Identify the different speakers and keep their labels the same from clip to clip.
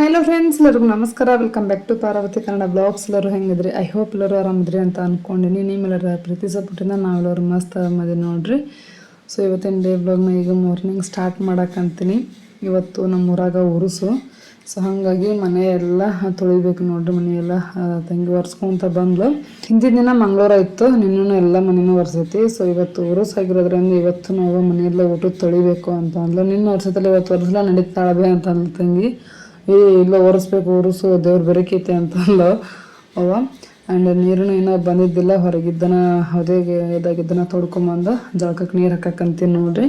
Speaker 1: Hello friends ಎಲ್ಲರಿಗೂ ನಮಸ್ಕಾರ. Welcome back to Parvati Kannada vlogs ಎಲ್ಲರೂ ಹೆಂಗಿದ್ರಿ? ಐ ಹೋಪ್ ಎಲ್ಲರೂ ಆರಾಮಿದ್ರಿ ಅಂತ ಅಂದ್ಕೊಂಡಿನಿ ನಿಮ್ಮೆಲ್ಲರ ಪ್ರೀತಿ ಸಪೋರ್ಟಿಂದ ನಾವೆಲ್ಲರೂ ಮಸ್ತ್ ಆರಾಮದಿ ನೋಡ್ರಿ. ಸೊ ಇವತ್ತಿನ ಡೇ ಬ್ಲಾಗ್ನ ಈಗ ಮಾರ್ನಿಂಗ್ ಸ್ಟಾರ್ಟ್ ಮಾಡಕ್ಕಂತೀನಿ ಇವತ್ತು ನಮ್ಮ ಊರಾಗ ಉರುಸು. ಸೊ ಹಾಗಾಗಿ ಮನೆ ಎಲ್ಲ ತೊಳಿಬೇಕು ನೋಡ್ರಿ. ಮನೆಯೆಲ್ಲ ತಂಗಿ ಒರೆಸ್ಕೊಂತ ಬಂದ್ಲು. ಹಿಂದಿನ ದಿನ ಮಂಗ್ಳೂರ ಇತ್ತು. ನಿನ್ನೂ ಎಲ್ಲ ಮನೆಯೂ ಒರೆಸೈತಿ. ಸೊ ಇವತ್ತು ಉರುಸ್ ಆಗಿರೋದ್ರಿಂದ ಇವತ್ತು ನಾವು ಮನೆಯೆಲ್ಲ ಊಟ ತೊಳಿಬೇಕು ಅಂತ ಅಂದ್ಲು. ನಿನ್ನ ವರ್ಷದಲ್ಲಿ ಇವತ್ತು ಒರೆಸಲ ನಡೀತಾಳಬೇ ಅಂತ ಅಂದ್ಲು ತಂಗಿ. ಏ, ಇಲ್ಲ, ಒರೆಸ್ಬೇಕು, ಒರೆಸು, ದೇವ್ರು ಬೆರಕೈತೆ ಅಂತ ಅಲ್ಲ ಅವ ಆ್ಯಂಡ್ ನೀರು ಇನ್ನೂ ಬಂದಿದ್ದಿಲ್ಲ, ಹೊರಗಿದ್ದನ ಹೊದೆಗೆ ಇದಾಗಿದ್ದನ ತೊಡ್ಕೊಂಬಂದು ಜಳಕಕ್ಕೆ ನೀರು ಹಾಕಕ್ಕಂತೀನಿ ನೋಡ್ರಿ.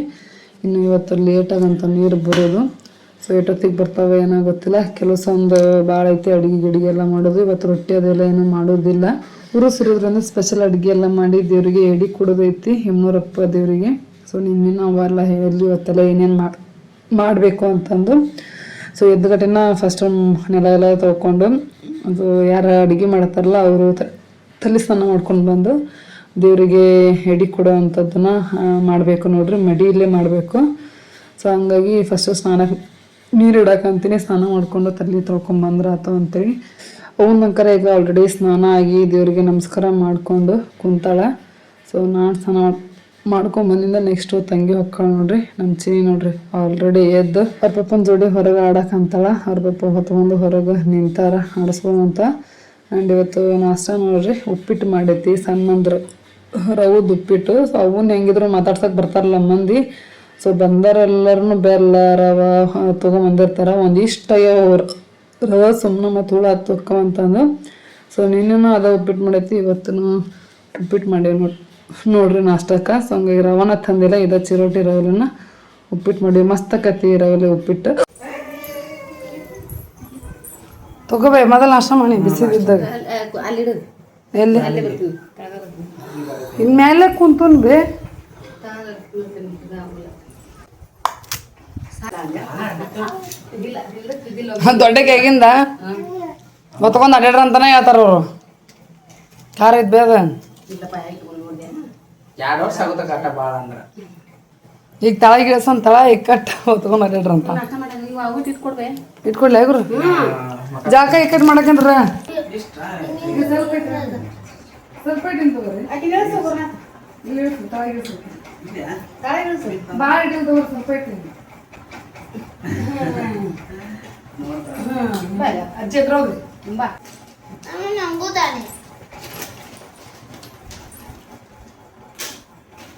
Speaker 1: ಇನ್ನು ಇವತ್ತು ಲೇಟಾಗಂತ ನೀರು ಬರೋದು. ಸೊ ಎಷ್ಟೊತ್ತಿಗೆ ಬರ್ತಾವೆ ಏನೋ ಗೊತ್ತಿಲ್ಲ. ಕೆಲಸ ಒಂದು ಭಾಳ ಐತಿ, ಅಡುಗೆ ಗಿಡಿಗೆ ಎಲ್ಲ ಮಾಡೋದು. ಇವತ್ತು ರೊಟ್ಟಿ ಅದೆಲ್ಲ ಏನೂ ಮಾಡೋದಿಲ್ಲ. ಉರುಸಿರೋದ್ರಿಂದ ಸ್ಪೆಷಲ್ ಅಡುಗೆ ಎಲ್ಲ ಮಾಡಿ ದೇವರಿಗೆ ಎಡಿ ಕೊಡೋದೈತಿ ಹೆಮ್ಮೂರಪ್ಪ ದೇವರಿಗೆ. ಸೊ ನಿನ್ನೆ ಅವೆಲ್ಲ ಹೇಳಿ, ಇವತ್ತೆಲ್ಲ ಏನೇನು ಮಾಡಿ ಮಾಡಬೇಕು ಅಂತಂದು. ಸೊ ಎದ್ದುಗಟ್ಟಿನ ಫಸ್ಟ್ ನೆಲ ಎಲ್ಲ ತೊಗೊಂಡು ಅದು ಯಾರು ಅಡುಗೆ ಮಾಡ್ತಾರಲ್ಲ ಅವರು ತಲೆ ಸ್ನಾನ ಮಾಡ್ಕೊಂಡು ಬಂದು, ದೇವರಿಗೆ ಎಡಿ ಕೊಡೋ ಅಂಥದ್ದನ್ನ ಮಾಡಬೇಕು ನೋಡ್ರಿ ಮಡಿಯಲ್ಲೇ ಮಾಡಬೇಕು. ಸೊ ಹಂಗಾಗಿ ಫಸ್ಟು ಸ್ನಾನ, ನೀರು ಇಡಕ್ಕಂತೀನಿ ಸ್ನಾನ ಮಾಡ್ಕೊಂಡು ತಲೆ ತೊಳ್ಕೊಂಬಂದ್ರೆ ಆತು ಅಂತೇಳಿ. ನಂತರ ಈಗ ಆಲ್ರೆಡಿ ಸ್ನಾನ ಆಗಿ ದೇವರಿಗೆ ನಮಸ್ಕಾರ ಮಾಡಿಕೊಂಡು ಕುಂತಾಳೆ. ಸೊ ನಾನು ಸ್ನಾನ ಮಾಡ್- ಮಾಡ್ಕೊಂಡ್ ಬಂದಿಂದ ನೆಕ್ಸ್ಟ್ ತಂಗಿ ಹೊಕ್ಕಾಳ ನೋಡ್ರಿ ನಮ್ಮ ಚಿನಿ ನೋಡ್ರಿ ಆಲ್ರೆಡಿ ಎದ್ದು ಅವ್ರ ಪಪ್ಪನ ಜೋಡಿ ಹೊರಗೆ ಆಡಕ್ ಅಂತಾಳ, ಅವ್ರ ಪಪ್ಪ ಹೊತ್ಕೊಂಡು ಹೊರಗೆ ನಿಂತಾರ, ಆಡಿಸ್ಕೊಂತ. ಆ್ಯಂಡ್ ಇವತ್ತು ನಾಷ್ಟ ನೋಡ್ರಿ ಉಪ್ಪಿಟ್ಟು ಮಾಡೈತಿ ಸಣ್ಣಂದ್ರು. ರವದ ಉಪ್ಪಿಟ್ಟು ಸೊ ಅವನ್ನ ಹೆಂಗಿದ್ರು ಮಾತಾಡ್ಸಕ್ ಬರ್ತಾರಲ್ಲ ಮಂದಿ. ಸೊ ಬಂದರೆಲ್ಲರೂ ಬೆಲ್ಲ, ರವ ತೊಗೊಂಬಂದಿರ್ತಾರ. ಒಂದಿಷ್ಟು ಅವ್ರು. ರವ ಸುಮ್ಮನೆ ಮತ್ತು ಹುಳ ಹತ್ತು ಅಂತಂದು ಸೊ ನಿನ್ನೆನೂ ಅದ ಉಪ್ಪಿಟ್ಟು ಮಾಡೈತಿ ಇವತ್ತು ಉಪ್ಪಿಟ್ಟು ಮಾಡೇವಿ ನೋಡಿ ನೋಡ್ರಿ ನಾಷ್ಟಕ್ಕೆ. ಸೊ ಹಂಗಾಗಿ ರವನ ತಂದಿಲ್ಲ. ಇದ ಚಿರೋಟಿ ರವಲನ್ನ ಉಪ್ಪಿಟ್ಟು ಮಾಡಿ. ಮಸ್ತ್ ಕತ್ತಿ ರವಲೆ ಉಪ್ಪಿಟ್ಟು. ತಗೋಬೇ, ಮೊದಲು ನಾಷ್ಟ ಮಾಡಿ ಬಿಸಿದಿದ್ದಾಗ ಎಲ್ಲಿ? ಇನ್ಮೇಲೆ ಕುಂತನ್ ಬೇ. ದೊಡ್ಡ ಕೈಗಿಂದ? ಹೊತ್ಕೊಂಡ್ ಅಡ್ಯಾಡ್ರ ಅಂತಾನೆ ಹೇಳ್ತಾರ ಅವರು. ಖಾರ
Speaker 2: ಇದ್ ನೋಡಿದೆ
Speaker 3: ಎರಡು ವರ್ಷ ಆಗುತ್ತೆ ಕಟ್ಟ ಭಾಳ ಅಂದ್ರೆ.
Speaker 1: ಈಗ ತಳ ಗಿಳಸನ್ ತಳ ಈಗ ಕಟ್ಟ ಹೊತ್ಕೊಂಡ್ ಅಡ್ಯಾಡ್ರ ಅಂತ ಇಟ್ಕೊಡ್ಲಿ ಗುರು ಜಾಕ ಇಕ್ಕಟ್ ಮಾಡಕಂದ್ರ ಅಜ್ಜಿ ಹತ್ರ ಹೋಗ್ರಿ.
Speaker 2: ಬಾ.
Speaker 3: ನೀನು ಇಷ್ಟಿಗೆ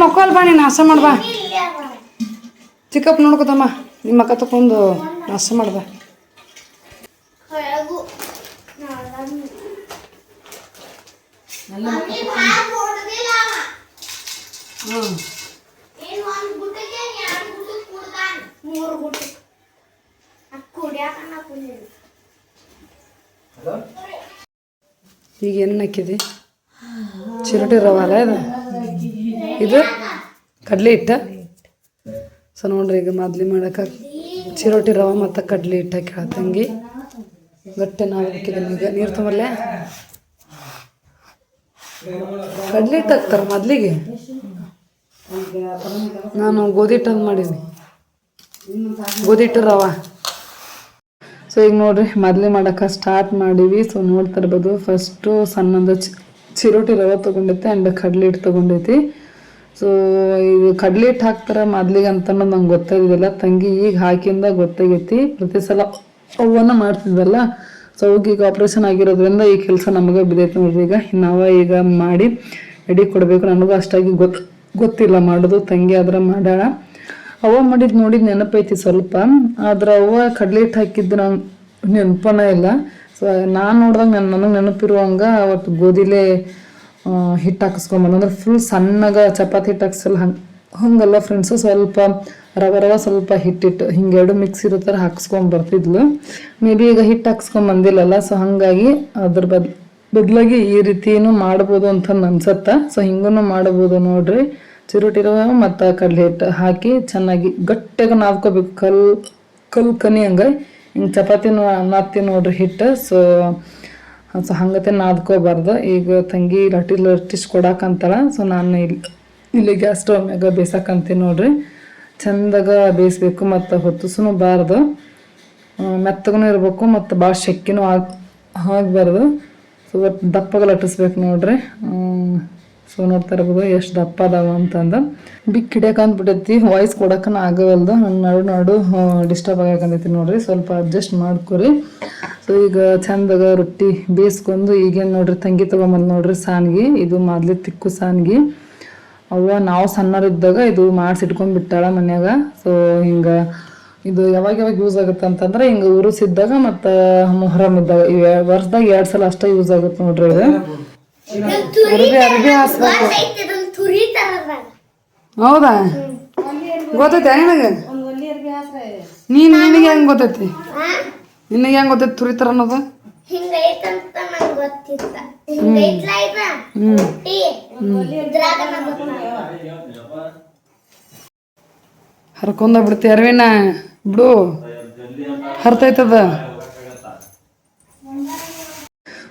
Speaker 1: मकल पानी नाश मा ಚಿಕ್ಕಪ್ಪ ನೋಡ್ಕೊತಮ್ಮ. ನಿಮ್ಮ ಅಕ್ಕ ತಕೊಂಡು
Speaker 4: ನಾಶ ಮಾಡ್ದೆ.
Speaker 1: ಈಗ. ಏನ್ ಹಾಕಿದಿ? ಚಿರೋಟಿ ರವೆ ಅಲ್ಲ ಇದು? ಇದು? ಕಡಲೆ ಹಿಟ್ಟ? ಸೊ ನೋಡ್ರಿ, ಈಗ ಮಾದ್ಲಿ ಮಾಡಕ್ಕೆ ಚಿರೋಟಿ ರವೆ ಮತ್ತು ಕಡ್ಲಿ ಹಿಟ್ಟು ಹಾಕಿ ತಂಗಿ ಗಟ್ಟೆ ನಾವು ಹಾಕಿದ್ದೀನಿ ಈಗ ನೀರು ತೊಗೊಳ್ಳೆ ಕಡ್ಲಿ ಹಿಟ್ಟು ಹಾಕ್ತಾರೆ ಮೊದ್ಲಿಗೆ? ನಾನು ಗೋಧಿ ಹಿಟ್ಟು ಮಾಡೀನಿ. ಗೋಧಿ ಹಿಟ್ಟು ರವೆ. ಸೊ ಈಗ ನೋಡ್ರಿ, ಮೊದಲೇ ಮಾಡಕ್ಕೆ ಸ್ಟಾರ್ಟ್ ಮಾಡೀವಿ. ಸೊ ನೋಡ್ತಾ ಇರ್ಬೋದು ಫಸ್ಟು ಸಣ್ಣದ ಚಿರೋಟಿ ರವೆ ತೊಗೊಂಡೈತೆ ಆ್ಯಂಡ್ ಕಡಲೆ ಹಿಟ್ಟು ತೊಗೊಂಡೈತಿ ಸೊ ಇದು ಕಡಲೆ ಹಿಟ್ಟು ಹಾಕ್ತಾರೆ ಮೊದ್ಲಿಗೆ ಅಂತ ನಂಗೆ ಗೊತ್ತಾಗಿದ್ದಿಲ್ಲ ತಂಗಿ ಈಗ ಹಾಕಿಂದ ಗೊತ್ತಾಗೈತಿ. ಪ್ರತಿ ಸಲ ಅವನ್ನ ಮಾಡ್ತಿದ್ವಲ್ಲ ಸೊ ಈಗ ಆಪ್ರೇಷನ್ ಆಗಿರೋದ್ರಿಂದ ಈ ಕೆಲಸ ನಮಗೆ ಬಿದ್ದೈತೆ ನೋಡ್ರಿ ಈಗ. ನಾವ ಈಗ ಮಾಡಿ ಎಡಿ ಕೊಡಬೇಕು. ನನಗೂ ಅಷ್ಟಾಗಿ ಗೊತ್ತು ಗೊತ್ತಿಲ್ಲ ಮಾಡೋದು. ತಂಗಿ ಆದ್ರೆ ಮಾಡೋಣ ಅವ್ವ ಮಾಡಿದ್ ನೋಡಿದ್ ನೆನಪೈತಿ ಸ್ವಲ್ಪ. ಆದ್ರೆ ಅವ ಕಡ್ಲೆ ಹಿಟ್ಟು ಹಾಕಿದ್ದು ನಂಗೆ ನೆನಪನ ಇಲ್ಲ. ಸೊ ನಾನು ನೋಡಿದಾಗ ನನ್ನ ನನಗೆ ನೆನಪಿರುವಂಗ ಅವತ್ತು ಗೋಧಿಲೇ ಹಿಟ್ಟು ಹಾಕಿಸ್ಕೊಂಬಂದು. ಅಂದ್ರೆ ಫುಲ್ ಸಣ್ಣಗ ಚಪಾತಿ ಹಿಟ್ಟು ಹಾಕ್ಸಲ್ಲ, ಹಂಗೆ, ಹಂಗಲ್ಲ ಫ್ರೆಂಡ್ಸು ಸ್ವಲ್ಪ ರವೆ ರವೆ ಸ್ವಲ್ಪ ಹಿಟ್ಟಿಟ್ಟು ಹಿಂಗೆರಡು ಮಿಕ್ಸ್ ಇರೋ ಥರ ಹಾಕ್ಸ್ಕೊಂಬರ್ತಿದ್ಲು ಮೇ ಬಿ ಈಗ ಹಿಟ್ಟು ಹಾಕ್ಸ್ಕೊಂಬಂದಿಲ್ಲಲ್ಲ ಸೊ ಹಾಗಾಗಿ ಅದ್ರ ಬದ್, ಬದಲಾಗಿ ಈ ರೀತಿಯೂ ಮಾಡ್ಬೋದು ಅಂತ ಅನ್ಸತ್ತೆ. ಸೊ ಹಿಂಗೂ ಮಾಡ್ಬೋದು ನೋಡ್ರಿ. ಚಿರುಟಿರುವ ಮತ್ತು ಕಡಲೆ ಹಿಟ್ಟು ಹಾಕಿ ಚೆನ್ನಾಗಿ ಗಟ್ಟಿಯಾಗಿ ನಾದ್ಕೋಬೇಕು. ಕಲ್ ಕಲ್ ಕನಿ ಹಂಗೆ ಹಿಂಗೆ ಚಪಾತಿ ನಾದ್ತೀನಿ ನೋಡ್ರಿ ಹಿಟ್ಟು ಸೊ ಸೊ ಹಂಗತೆ ನಾದ್ಕೋಬಾರ್ದು ಈಗ ತಂಗಿ ಲಟ್ಟಿ ಲಟ್ಟಿಸ್ ಕೊಡಾಕಂತಾಳ ಸೊ ನಾನು ಇಲ್ಲಿ ಇಲ್ಲಿ ಗ್ಯಾಸ್ ಸ್ಟವ್ ಮ್ಯಾಗ ಬೇಯ್ಸಕ್ಕಂತೀನಿ ನೋಡ್ರಿ. ಚಂದಾಗ ಬೇಯಿಸ್ಬೇಕು ಮತ್ತು ಹೊತ್ತಿಸ್ನು ಬಾರ್ದು. ಮೆತ್ತಗೂ ಇರಬೇಕು ಮತ್ತು ಭಾಳ ಶೆಕ್ಕಿನೂ ಆಗ, ಆಗಬಾರ್ದು. ಸೊ ದಪ್ಪಗೆ ಲಟ್ಟಿಸ್ಬೇಕು ನೋಡ್ರಿ. ಸೊ ನೋಡ್ತಾ ಇರ್ಬೋದು ಎಷ್ಟು ದಪ್ಪ ಅದಾವ ಅಂತಂದು. ಬಿಕ್ ಹಿಡಿಯಕ್ಕೆ ಅಂದ್ಬಿಟ್ಟೈತಿ, ವಾಯ್ಸ್ ಕೊಡಕ್ಕನ ಆಗವಲ್ದು. ನನ್ನ ನಡು ನಡು ಡಿಸ್ಟರ್ಬ್ ಆಗಕ್ಕಂತೈತಿ ನೋಡ್ರಿ. ಸ್ವಲ್ಪ ಅಡ್ಜಸ್ಟ್ ಮಾಡ್ಕೊರಿ. ಸೊ ಈಗ ಚಂದಾಗ ರೊಟ್ಟಿ ಬೇಯಿಸ್ಕೊಂಡು ಈಗೇನು ನೋಡ್ರಿ ತಂಗಿ ತೊಗೊಂಬಂದು ನೋಡ್ರಿ ಸಾನ್ಗಿ ಇದು ಮೊದ್ಲು ತಿಕ್ಕು ಸಾನ್ಗಿ ಅವ್ವ ನಾವು ಸಣ್ಣರಿದ್ದಾಗ ಇದು ಮಾಡಿಸಿಟ್ಕೊಂಡು ಬಿಟ್ಟಾಳ ಮನ್ಯಾಗ ಸೊ ಹಿಂಗೆ ಇದು ಯಾವಾಗ ಯಾವಾಗ ಯೂಸ್ ಆಗುತ್ತೆ ಅಂತಂದ್ರೆ ಹಿಂಗ ಉರುಸಿದ್ದಾಗ ಮತ್ತು ಮೊಹರಂ ಇದ್ದಾಗ ಇವ್ ವರ್ಷದಾಗ ಎರಡು ಸಲ ಅಷ್ಟೇ ಯೂಸ್ ಆಗುತ್ತೆ ನೋಡ್ರಿ ಇದು ಅರ್ಬಿ ಅರ್ಬಿ ಹಾಸ್ಬೇಕು ಹೌದಾ ಗೊತ್ತೈತೆ ನಿನಗೆ ನೀನು ನಿನಗೆ ಹೆಂಗ್ ಗೊತ್ತೈತಿ ನಿನಗೆ ಹೆಂಗ್ ಗೊತ್ತಿತ್ತು ತುರಿತಾರ ಅನ್ನೋದು?
Speaker 4: ಹಿಂಗೈತಂತ ನಂಗೆ ಗೊತ್ತಿತ್ತ ಹಿಂಗೈತ್ಲ ಇದ? ಹುಟ್ಟಿ. ಇದ್ರಾಗ ನಂಗ್ ಗೊತ್ತಿಲ್ಲ.
Speaker 1: ಹರ್ಕೊಂಡ ಬಿಡ್ತಿ ಅರವಿನ. ಬಿಡು. ಹರ್ತೈತದ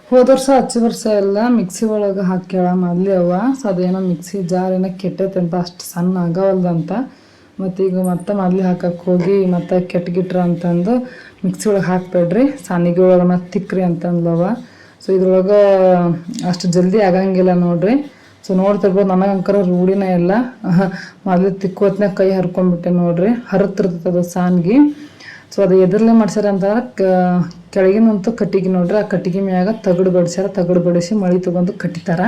Speaker 1: ಹೋದ ವರ್ಷ ಹಚ್ಚಿ ವರ್ಷ ಎಲ್ಲ ಮಿಕ್ಸಿ ಒಳಗೆ ಹಾಕ್ಯಾಳ ಮೊದ್ಲಿ ಅವ್ವ ಸೊ ಅದೇನೋ ಮಿಕ್ಸಿ ಜಾರ್ ಏನೋ ಕೆಟ್ಟೈತೆ ಅಂತ ಅಷ್ಟು ಸಣ್ಣ ಆಗವಲ್ದಂತ. ಮತ್ತು ಈಗ ಮತ್ತೆ ಮೊದಲು ಹಾಕಕ್ಕೆ ಹೋಗಿ ಮತ್ತೆ ಕೆಟ್ಟಗಿಟ್ರ ಅಂತಂದು ಮಿಕ್ಸಿ ಒಳಗೆ ಹಾಕ್ಬೇಡ್ರಿ. ಸಾನಿಗೆ ಒಳಗೆ ಮತ್ತೆ ತಿಕ್ಕ್ರಿ ಅಂತಂದ್ಲವ ಸೊ ಇದ್ರೊಳಗೆ ಅಷ್ಟು ಜಲ್ದಿ ಆಗಂಗಿಲ್ಲ ನೋಡ್ರಿ. ಸೊ ನೋಡ್ತಿರ್ಬೋದು ನನಗೆ ಅಂಕರ ರೂಢಿನೇ ಇಲ್ಲ. ಮೊದಲು ತಿಕ್ಕೋತ್ನಾಗ ಕೈ ಹರ್ಕೊಂಡ್ಬಿಟ್ಟೆ ನೋಡ್ರಿ. ಅದು ಸಾನ್ಗಿ. ಸೊ ಅದು ಎದುರ್ಲೆ ಮಾಡ್ಸ್ಯಾರ ಅಂತಂದ್ರೆ ಕೆಳಗಿನಂತೂ ಕಟ್ಟಿಗೆ ನೋಡ್ರಿ. ಆ ಕಟ್ಟಿಗೆ ಮ್ಯಾಗ ತಗಡು ಬಡಿಸ್ಯಾರ, ತಗಡು ಬಡಿಸಿ ಮಳೆ ತಗೊಂಡು ಕಟ್ಟಿತಾರ.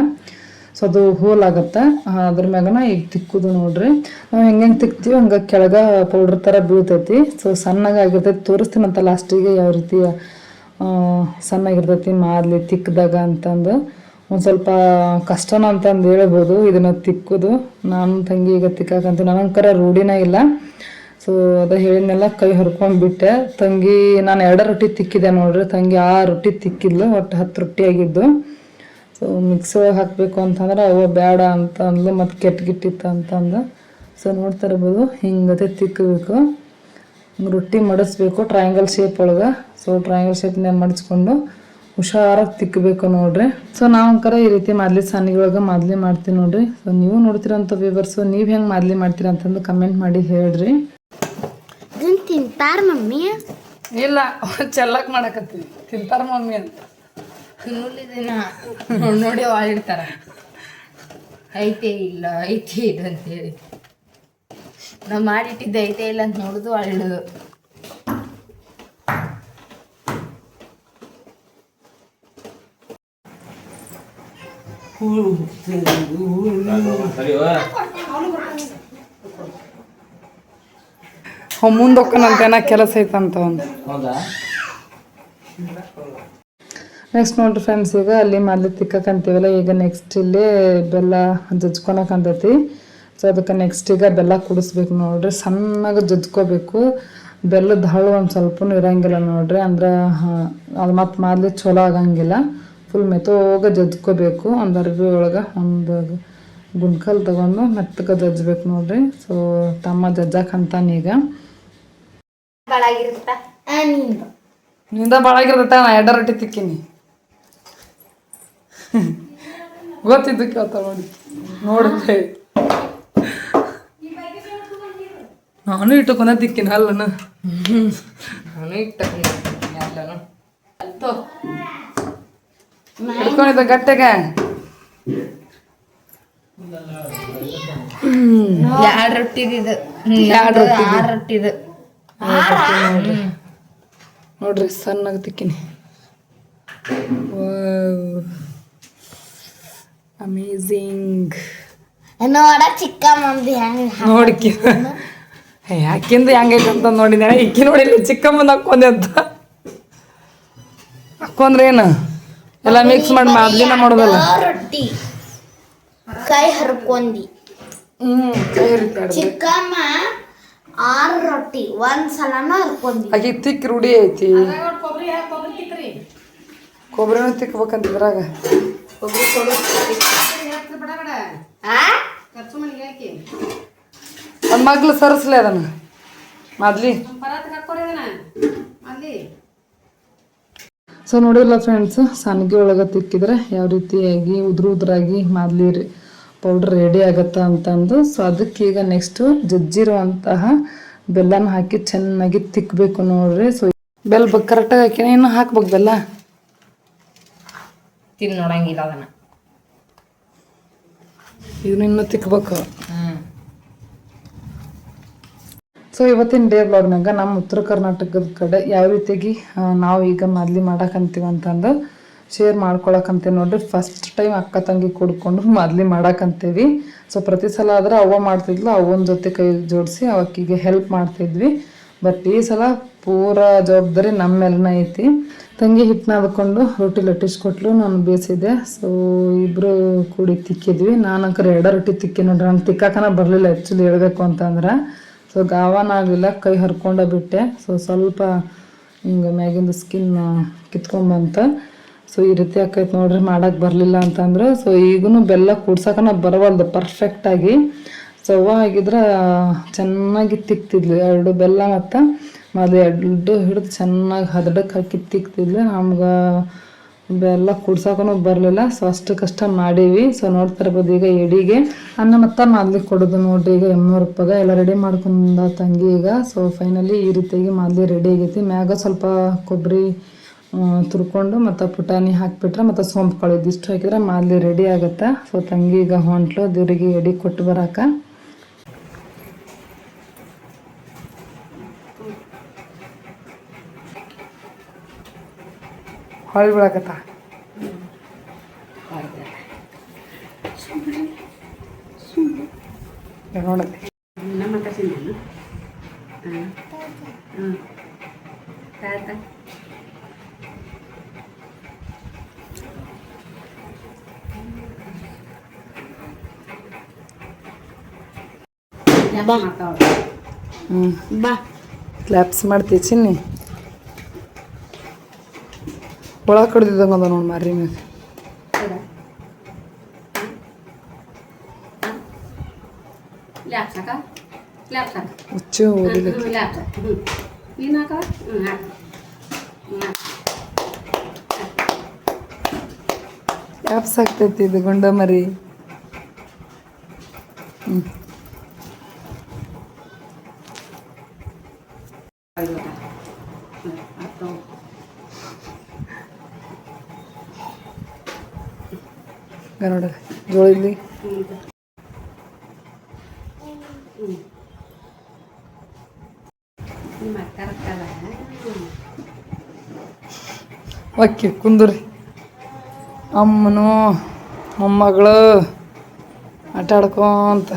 Speaker 1: ಸೊ ಅದು ಹೋಲ್ ಆಗತ್ತೆ ಅದ್ರ ಮ್ಯಾಗನ ಈಗ ತಿಕ್ಕುದು ನೋಡ್ರಿ. ನಾವು ಹೆಂಗೆ ಹೆಂಗೆ ತಿಕ್ತೀವಿ, ಹಂಗೆ ಕೆಳಗ ಪೌಡ್ರ್ ಥರ ಬೀಳ್ತೈತಿ. ಸೊ ಸಣ್ಣಗೆ ಆಗಿರ್ತೈತಿ ತೋರಿಸ್ತೀನಂತ ಲಾಸ್ಟಿಗೆ ಯಾವ ರೀತಿ ಸಣ್ಣಾಗಿರ್ತೈತಿ ಮಾರ್ಲಿ ತಿಕ್ಕದಾಗ ಅಂತಂದು. ಒಂದು ಸ್ವಲ್ಪ ಕಷ್ಟನ ಅಂತಂದು ಹೇಳ್ಬೋದು, ಇದನ್ನ ತಿಕ್ಕೋದು. ನಾನು ತಂಗಿ ಈಗ ತಿಕ್ಕಾಕಂತ ನನಗಂಕರ ರೂಢಿನೇ ಇಲ್ಲ. ಸೊ ಅದ ಹೇಳಿದ್ನೆಲ್ಲ ಕೈ ಹರ್ಕೊಂಡ್ಬಿಟ್ಟೆ. ತಂಗಿ, ನಾನು ಎರಡು ರೊಟ್ಟಿ ತಿಕ್ಕಿದೆ ನೋಡ್ರಿ. ತಂಗಿ ಆ ರೊಟ್ಟಿ ತಿಕ್ಕಿದ್ಲು, ಒಟ್ಟು ಹತ್ತು ರೊಟ್ಟಿ ಆಗಿದ್ದು. ಸೊ ಮಿಕ್ಸ್ ಒಳಗೆ ಹಾಕಬೇಕು ಅಂತಂದ್ರೆ ಅವು ಬೇಡ ಅಂತ ಅಂದ್ಲು ಮತ್ತು ಕೆಟ್ಟ ಗಿಟ್ಟಿತ್ತು ಅಂತಂದು. ಸೊ ನೋಡ್ತಾ ಇರ್ಬೋದು ಹಿಂಗತೆ ತಿಕ್ಕಬೇಕು ರೊಟ್ಟಿ ಮಡಿಸ್ಬೇಕು ಟ್ರಯಾಂಗಲ್ ಶೇಪ್ ಒಳಗೆ. ಸೊ ಟ್ರಯಾಂಗಲ್ ಶೇಪ್ನ ಮಡಿಸ್ಕೊಂಡು ಹುಷಾರಾಗಿ ತಿಕ್ಕಬೇಕು ನೋಡ್ರಿ. ಸೊ ನಾವು ಒಂಥರ ಈ ರೀತಿ ಮಾದಲಿ ಸಾನಿಗೊಳಗೆ ಮಾದಲಿ ಮಾಡ್ತೀವಿ ನೋಡ್ರಿ. ಸೊ ನೀವು ನೋಡ್ತೀರಂತ ವಿವರ್ಸು ನೀವು ಹೆಂಗೆ ಮಾದ್ಲಿ ಮಾಡ್ತೀರಾ ಅಂತಂದು ಕಮೆಂಟ್ ಮಾಡಿ ಹೇಳ್ರಿ.
Speaker 4: ತಿಂತಾರ ಮಮ್ಮಿ?
Speaker 1: ಇಲ್ಲ ಚೆಲ್ಲಕ್ ಮಾಡಕತ್ತೀವಿ ತಿಂತಾರ ಮಮ್ಮಿ ಅಂತ.
Speaker 2: ನೋಡಿ ಇಡ್ತಾರ ಐತೆ ಇಲ್ಲ ಐತೆ ಇದು ಅಂತೇಳಿ ನಾವು ಮಾಡಿಟ್ಟಿದ್ದ ಐತೆ ಇಲ್ಲ ಅಂತ ನೋಡುದು ಆಳಿಡೋದು
Speaker 1: ಮುಂದೊಕ್ಕನಂತೇನ ಕೆಲಸ ಐತಂತ ಒಂದು.
Speaker 3: ಹೌದಾ?
Speaker 1: ನೆಕ್ಸ್ಟ್ ನೋಡ್ರಿ ಫ್ರೆಂಡ್ಸ್ ಈಗ ಅಲ್ಲಿ ಮೊದಲು ತಿಕ್ಕಕ್ಕಂತೀವಲ್ಲ ಈಗ ನೆಕ್ಸ್ಟ್ ಇಲ್ಲಿ ಬೆಲ್ಲ ಜಜ್ಕೊಳಕಂತೈತಿ ಸೊ ಅದಕ್ಕೆ ನೆಕ್ಸ್ಟ್ ಈಗ ಬೆಲ್ಲ ಕುಡಿಸ್ಬೇಕು ನೋಡ್ರಿ ಸಣ್ಣಗೆ ಜಜ್ಕೋಬೇಕು. ಬೆಲ್ಲದ ಹಳ್ಳು ಒಂದು ಸ್ವಲ್ಪನೂ ಇರೋಂಗಿಲ್ಲ ನೋಡ್ರಿ ಅಂದ್ರೆ ಅದು ಮತ್ತೆ ಮಾದಲಿ ಚಲೋ ಆಗಂಗಿಲ್ಲ. ಫುಲ್ ಮೆತ್ತೋಗ ಜಜ್ಕೋಬೇಕು ಒಂದು ಅರ್ಬಿ ಒಳಗೆ ಒಂದು ಗುಂಡ್ಕಲ್ ತಗೊಂಡು ಮೆತ್ತಗೆ ಜಜ್ಬೇಕು ನೋಡ್ರಿ. ಸೊ ತಮ್ಮ ಜಜ್ಜಾಕಂತಾನೆ
Speaker 4: ಈಗ. ನಿಂದು.
Speaker 1: ನಿಂದ ಭಾಳಾಗಿರ್ತೈತೆ ನಾ ಎರಡು ರೊಟ್ಟಿ ತಿಕ್ಕೀನಿ. ಗೊತ್ತಿದ್ದು ಕೇಳ್ತಾವ ನೋಡಿ. ನೋಡಿದ್ರೆ. ನಾನು ಇಟ್ಟುಕೊಂಡ ದಿಕ್ಕಿನ ಅಲ್ಲನು
Speaker 2: ನಾನು ಇಟ್ಟುಕೊಂಡ ಎಲ್ಲನು ಅಲ್ತೋ
Speaker 1: ಹಿಡ್ಕೊಂಡಿದ್ದ ಗಟ್ಟೆಗೆ.
Speaker 2: ಎರಡು ರೊಟ್ಟಿದಿದು
Speaker 1: ಎರಡು ರೊಟ್ಟಿದು.
Speaker 2: ಆರು ರೊಟ್ಟಿದು.
Speaker 1: ನೋಡ್ರಿ. ಸಣ್ಣಗೆ ತಿಕ್ಕಿನಿ. ಅಮೇಝಿಂಗ್
Speaker 4: ನೋಡ ಚಿಕ್ಕ ಮಂದಿ ಹೆಂಗೆ
Speaker 1: ನೋಡಿಕಿ ಯಾಕಿಂದ ಅಕ್ಕಿಂದ ಹೆಂಗೈತೆ ಅಂತ ನೋಡಿದೆ ಇಕ್ಕಿ ನೋಡಿಲ್ಲ ಚಿಕ್ಕಮ್ಮನ ಹಾಕೊಂಡೆ ಅಂತ. ಹಾಕೊಂಡ್ರೆ ಏನು? ಎಲ್ಲ ಮಿಕ್ಸ್ ಮಾಡಿ ಮಾದ್ಲಿನ ಮಾಡೋದಲ್ಲ.
Speaker 4: ರೊಟ್ಟಿ. ಕೈ ಹರ್ಕೊಂಡಿ.
Speaker 1: ಹ್ಮ್ ಕೈ ಹಿಡಿತಾಡ್ದು.
Speaker 4: ಚಿಕ್ಕಮ್ಮ ಆರು ರೊಟ್ಟಿ ಒಂದ್ ಸಲನ ಹರ್ಕೊಂಡಿ.
Speaker 1: ಆಕಿ ತಿಕ್ ರೂಢಿ ಐತಿ. ಕೊಬ್ಬರಿನೂ ತಿಕ್ಬೇಕಂತ ಇದ್ರಾಗ.
Speaker 4: ಆ?
Speaker 1: ಒಂದ್ ಮಗ್ಲು ಸರಿಸ್ಲೆ ಅದನ್ನ. ಮೊದ್ಲಿ. ಸೊ ನೋಡಿಲ್ಲ ಫ್ರೆಂಡ್ಸ್ ಸಣ್ಣಗೆ ಒಳಗೆ ತಿಕ್ಕಿದ್ರೆ ಯಾವ ರೀತಿಯಾಗಿ ಉದ್ರು ಉದ್ರಾಗಿ ಮಾದ್ಲಿ ಪೌಡ್ರ್ ರೆಡಿ ಆಗತ್ತಾ ಅಂತಂದು. ಸೊ ಅದಕ್ಕೆ ಈಗ ನೆಕ್ಸ್ಟು ಜಜ್ಜಿರುವಂತಹ ಬೆಲ್ಲನ ಹಾಕಿ ಚೆನ್ನಾಗಿ ತಿಕ್ಕಬೇಕು ನೋಡ್ರಿ. ಸೊ ಬೆಲ್ಲ ಕರೆಕ್ಟಾಗಿ ಹಾಕಿನ. ಇನ್ನು ಹಾಕ್ಬೇಕು ಬೆಲ್ಲ.
Speaker 2: ತಿನ್ ನೋಡಂಗಿಲ್ಲ ಅದನ್ನ.
Speaker 1: ಇದನ್ನ ತಿಕ್ಬೇಕು. ಸೊ ಇವತ್ತಿನ ಡೇ ಬ್ಲಾಗ್ನಾಗ ನಮ್ಮ ಉತ್ತರ ಕರ್ನಾಟಕದ ಕಡೆ ಯಾವ ರೀತಿಯಾಗಿ ನಾವು ಈಗ ಮದ್ಲಿ ಮಾಡಾಕಂತೀವಿ ಅಂತಂದು ಶೇರ್ ಮಾಡ್ಕೊಳಕಂತೀವಿ ನೋಡ್ರಿ. ಫಸ್ಟ್ ಟೈಮ್ ಅಕ್ಕ ತಂಗಿ ಕೂಡ್ಕೊಂಡು ಮದ್ಲಿ ಮಾಡಾಕಂತೀವಿ. ಸೊ ಪ್ರತಿ ಸಲ ಆದ್ರೆ ಅವ್ವ ಮಾಡ್ತಿದ್ಲು ಅವ್ವನ ಜೊತೆ ಕೈ ಜೋಡಿಸಿ ಅವಕ್ಕಿಗೆ ಹೆಲ್ಪ್ ಮಾಡ್ತಿದ್ವಿ. ಬಟ್ ಈ ಸಲ ಪೂರ ಜವಾಬ್ದಾರಿ ನಮ್ಮೆಲ್ಲನ ಮೇಲೇ ಐತಿ. ತಂಗಿ ಹಿಟ್ಟನ್ನ ಅದ್ಕೊಂಡು ರೊಟ್ಟಿ ಲಟ್ಟಿಸ್ಕೊಟ್ಲು ನಾನು ಬೇಯಿಸಿದೆ ಸೊ ಇಬ್ರು ಕೂಡಿ ತಿಕ್ಕಿದ್ವಿ. ನಾನು ಅಂಕರ್ ಎರಡ ರೊಟ್ಟಿ ತಿಕ್ಕಿ ನೋಡ್ರಿ, ನಂಗೆ ತಿಕ್ಕಾಕನ ಬರಲಿಲ್ಲ ಆ್ಯಕ್ಚುಲಿ ಹೇಳ್ಬೇಕು ಅಂತಂದ್ರೆ ಸೊ ಗಾವನಾಗಲಿಲ್ಲ ಕೈ ಹರ್ಕೊಂಡ ಬಿಟ್ಟೆ. ಸೊ ಸ್ವಲ್ಪ ಹಿಂಗೆ ಮ್ಯಾಗಿಂದು ಸ್ಕಿನ್ ಕಿತ್ಕೊಂಬಂತ. ಸೊ ಈ ರೀತಿ ಆಕೈತೆ ನೋಡ್ರಿ ಮಾಡಕ್ಕೆ ಬರಲಿಲ್ಲ ಅಂತಂದ್ರೆ. ಸೊ ಈಗೂ ಬೆಲ್ಲ ಕೂಡ್ಸಕನ ಬರವಲ್ದು ಪರ್ಫೆಕ್ಟಾಗಿ ಸೊ ಚೆನ್ನಾಗಿ ತಿಕ್ತಿದ್ಲು. ಎರಡು ಬೆಲ್ಲ ಮತ್ತು ಮೊದಲು ಎರಡು ಹಿಡಿದು ಚೆನ್ನಾಗಿ ಹದಡಕ್ಕೆ ಹಾಕಿ ತಿಕ್ತಿದ್ಲು. ನಮ್ಗೆ ಬೆಲ್ಲ ಕುಡ್ಸಕ್ಕೂ ಬರಲಿಲ್ಲ. ಸೊ ಅಷ್ಟು ಕಷ್ಟ ಮಾಡೀವಿ. ಸೊ ನೋಡ್ತಾ ಇರ್ಬೋದು ಈಗ ಎಡಿಗೆ. ಅನ್ನ ಮತ್ತು ಮಾದ್ಲಿ ಕೊಡೋದು ನೋಡ್ರಿ. ಈಗ ಎಮ್ಮೂರು ರೂಪಾಯಿಗೆ ಎಲ್ಲ ರೆಡಿ ಮಾಡ್ಕೊಂಡ ತಂಗಿ ಈಗ. ಸೊ ಫೈನಲಿ ಈ ರೀತಿಯಾಗಿ ಮಾದ್ಲಿ ರೆಡಿ ಆಗೈತಿ. ಮ್ಯಾಗ ಸ್ವಲ್ಪ ಕೊಬ್ಬರಿ ತುರ್ಕೊಂಡು ಮತ್ತು ಪುಟಾಣಿ ಹಾಕಿಬಿಟ್ರೆ ಮತ್ತು ಸೋಂಪು ಇದಿಷ್ಟು ಹಾಕಿದ್ರೆ ಮಾದ್ಲಿ ರೆಡಿ ಆಗುತ್ತೆ. ಸೊ ತಂಗಿ ಈಗ ಹೊಂಟ್ಲು. ದೇವ್ರಿಗೆ ಎಡಿ ಕೊಟ್ಟು ಬರಾಕ. ಹೊಳ್ ಬೀಳಕತ್ತ ನೋಡತ್ತೆ ಹ್ಞೂ
Speaker 4: ಬಾ
Speaker 1: ಕ್ಲಾಪ್ಸ್ ಮಾಡ್ತೀವಿ ಚಿನ್ನಿ. ಒಳಗೆ ಕಡ್ದಿದ್ದಂಗೆ ಅದ ನೋಡಿ ಮಾರಿ
Speaker 2: ಲ್ಯಾಪ್ಸಾಕ
Speaker 1: ಹುಚ್ಚು ಕ್ಲಾಪ್ಸ್ ಆಗ್ತೈತಿ ಇದು ಗುಂಡ ಮರಿ. ಹ್ಞೂ ಈಗ ನೋಡ. ಜೋಳ ಇಲ್ಲಿ. ಓಕೆ ಕುಂದ್ರಿ ಅಮ್ಮನು, ಮೊಮ್ಮಗಳು ಆಟ ಆಡ್ಕೊಂತ.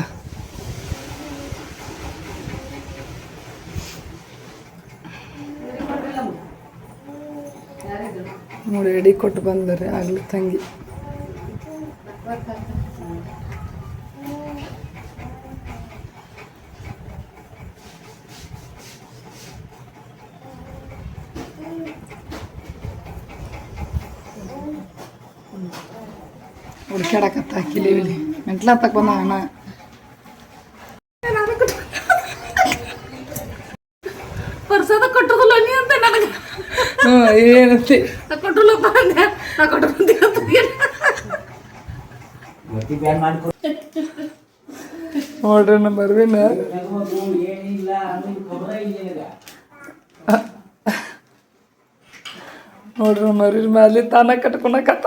Speaker 1: ನೋಡಿ ಎಡಿ ಕೊಟ್ಟು ಬಂದರೆ ಆಗ್ಲಿ ತಂಗಿ. ಹುಡ್ಕ್ಯಾಡಕತ್ತ ಕಿಲಿ ಇಲ್ಲಿ ಮೆಂಟ್ಲ ತಕ್ ಬಂದ ಅಣ್ಣ
Speaker 2: ಪರ್ಸದ ಕೊಟ್ಟದಲ್ಲ ನೀ ಅಂತ ನನಗೆ
Speaker 1: ಹ್ಞೂ ಏನಂತೆ
Speaker 2: ನಾ ಕೊಟ್ಟಲ್ಲಪ್ಪ ಅಂದೆ ನಾ ಕೊಟ್ಟರು
Speaker 1: ನೋಡ್ರಿ ನಮ್ಮ ಅರ್ವಿನ ನೋಡ್ರಿ ನಮ್ಮ ಅರ್ವಿನ ಮ್ಯಾಲೆ ತಾನ ಕಟ್ಕೊಳಕತ್ತ.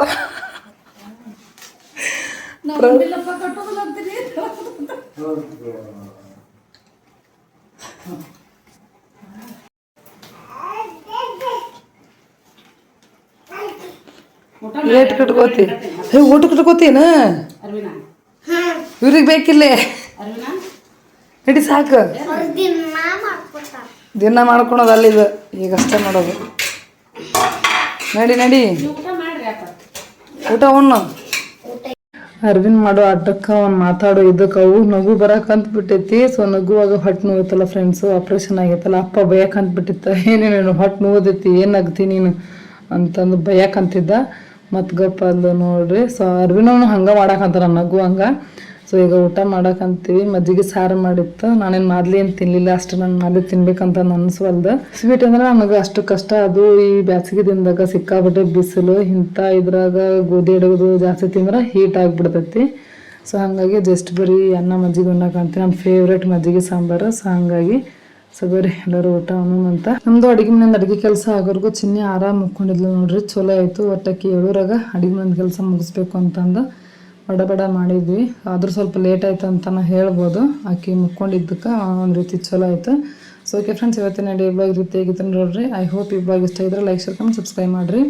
Speaker 1: ಲೇಟ್ ಕಟ್ಕೋತಿ. ಹೇ ಊಟ ಕಟ್ಕೋತೀನ ಇವ್ರಿಗೆ ಬೇಕಿಲ್ಲೇ
Speaker 2: ಅರ್ವಿನ
Speaker 1: ನಡಿ ಸಾಕು.
Speaker 4: ದಿನ
Speaker 1: ಮಾಡ್ಕೊಳೋದು ಅಲ್ಲಿದು ಈಗ ಅಷ್ಟೇ ಮಾಡೋದು. ನಡಿ ನಡಿ.
Speaker 2: ಊಟ ಮಾಡ್ರಿ ಅಪ್ಪ
Speaker 1: ಊಟ ಉಣ್ಣು ಅರ್ವಿನ್ ಮಾಡೋ ಆಟಕ್ಕೆ ಅವ್ನು ಮಾತಾಡೋ ಇದಕ್ಕೆ ಅವು ನಗು ಬರಕಂತ ಬಿಟ್ಟೈತಿ. ಸೊ ನಗುವಾಗ ಹೊಟ್ಟೆ ನೋವುತ್ತಲ್ಲ ಫ್ರೆಂಡ್ಸು ಆಪ್ರೇಷನ್ ಆಗೈತಲ್ಲ. ಅಪ್ಪ ಬಯಕಂತ ಬಿಟ್ಟಿತ್ತ. ಏನೇನೇನು ಹೊಟ್ಟೆ ನೋವುದೈತಿ ಏನಾಗ್ತಿ ನೀನು? ಅಂತಂದು ಬಯಕಂತಿದ್ದ. ಮತ್ತು ಗಪ್ಪ ಅಲ್ಲ ನೋಡ್ರಿ. ಸೊ ಅರ್ವಿನೂ ಹಂಗೆ ಮಾಡಕಂತಾರ ನಗು ಹಂಗೆ. ಸೊ ಈಗ ಊಟ ಮಾಡಕ್ಕಂತೀವಿ ಮಜ್ಜಿಗೆ ಸಾರು ಮಾಡಿತ್ತು. ನಾನೇನು ಮಾದ್ಲಿ ಏನು ತಿನ್ನಲಿಲ್ಲ ಅಷ್ಟು ನಾನು ಮಾದಲಿ ತಿನ್ಬೇಕಂತ ಅನ್ಸ್ವಲ್ದು. ಸ್ವೀಟ್ ಅಂದ್ರೆ ನಮಗೆ ಅಷ್ಟು ಕಷ್ಟ. ಅದು ಈ ಬ್ಯಾಸಿಗೆ ದಿನದಾಗ ಸಿಕ್ಕಾಬಿಟ್ಟೆ ಬಿಸಿಲು, ಇಂಥ ಇದ್ರಾಗ ಗೋಧಿ ಹಿಡಿದು ಜಾಸ್ತಿ ತಿಂದ್ರೆ ಹೀಟ್ ಆಗಿಬಿಡ್ತೈತಿ. ಸೊ ಹಾಗಾಗಿ ಜಸ್ಟ್ ಬರೀ ಅನ್ನ, ಮಜ್ಜಿಗೆ ಉಣ್ಣಕ್ಕಂತೀನಿ ನನ್ನ ಫೇವ್ರೇಟ್ ಮಜ್ಜಿಗೆ ಸಾಂಬಾರು. ಸೊ ಹಾಗಾಗಿ ಸೊ, ಬರೀ ಎಲ್ಲರೂ ಊಟ ಅಂತ. ನಮ್ದು ಅಡುಗೆ ಮನೆಯಿಂದ ಅಡಿಗೆ ಕೆಲಸ ಆಗೋರ್ಗು ಚಿನ್ನಿ ಆರಾಮ್ ಮುಕ್ಕೊಂಡಿದ್ಲು ನೋಡ್ರಿ. ಚಲೋ ಆಯ್ತು. ಒಟ್ಟಕ್ಕೆ ಏಳೂರಾಗ ಅಡಿಗೆ ಮನೆ ಕೆಲಸ ಮುಗಿಸ್ಬೇಕು ಅಂತಂದು. ಬಡ ಬಡ ಮಾಡಿದ್ವಿ. ಆದ್ರೂ ಸ್ವಲ್ಪ ಲೇಟ್ ಆಯ್ತು ಅಂತಲೇ ಹೇಳ್ಬೋದು. ಆಕೆ ಮುಕ್ಕೊಂಡಿದ್ದಕ್ಕೆ ಒಂದು ರೀತಿ ಚಲೋ ಆಯಿತು. ಸೊ ಓಕೆ ಫ್ರೆಂಡ್ಸ್ ಇವತ್ತಿನ ಡೇ ಬ್ಲಾಗ್ ರೀತಿ ಆಗಿತ್ತು ನೋಡ್ರಿ. ಐ ಹೋಪ್ ಬ್ಲಾಗ್ ಇಷ್ಟ ಇದ್ರೆ ಲೈಕ್ ಶೇರ್ ಕಮೆಂಟ್ ಸಬ್ಸ್ಕ್ರೈಬ್ ಮಾಡಿರಿ.